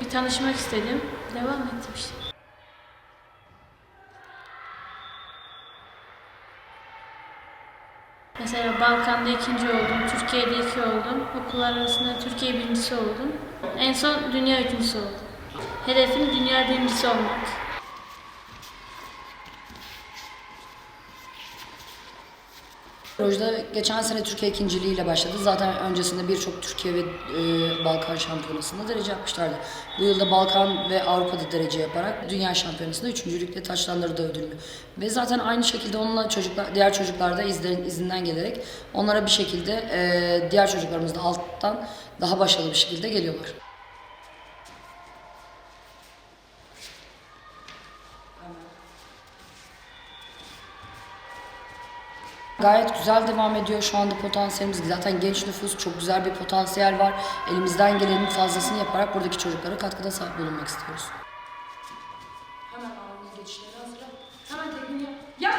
bir tanışmak istedim. Devam ettim işte. Mesela Balkan'da ikinci oldum, Türkiye'de iki oldum, okullar arasında Türkiye birincisi oldum. En son dünya ikincisi oldum. Hedefim dünya birincisi olmak. Projede geçen sene Türkiye ikinciliğiyle başladı. Zaten öncesinde birçok Türkiye ve e, Balkan şampiyonasında derece yapmışlardı. Bu yılda Balkan ve Avrupa'da derece yaparak dünya şampiyonasında üçüncülükle taçlandırdı ödülünü. Ve zaten aynı şekilde onunla çocuklar, diğer çocuklar da izlerin, izinden gelerek onlara bir şekilde e, diğer çocuklarımız da alttan daha başarılı bir şekilde geliyorlar. gayet güzel devam ediyor. Şu anda potansiyelimiz zaten genç nüfus çok güzel bir potansiyel var. Elimizden gelenin fazlasını yaparak buradaki çocuklara katkıda sahip bulunmak istiyoruz. Hemen ağırlığı geçişleri hazırla. Hemen tekniği yap. Yap!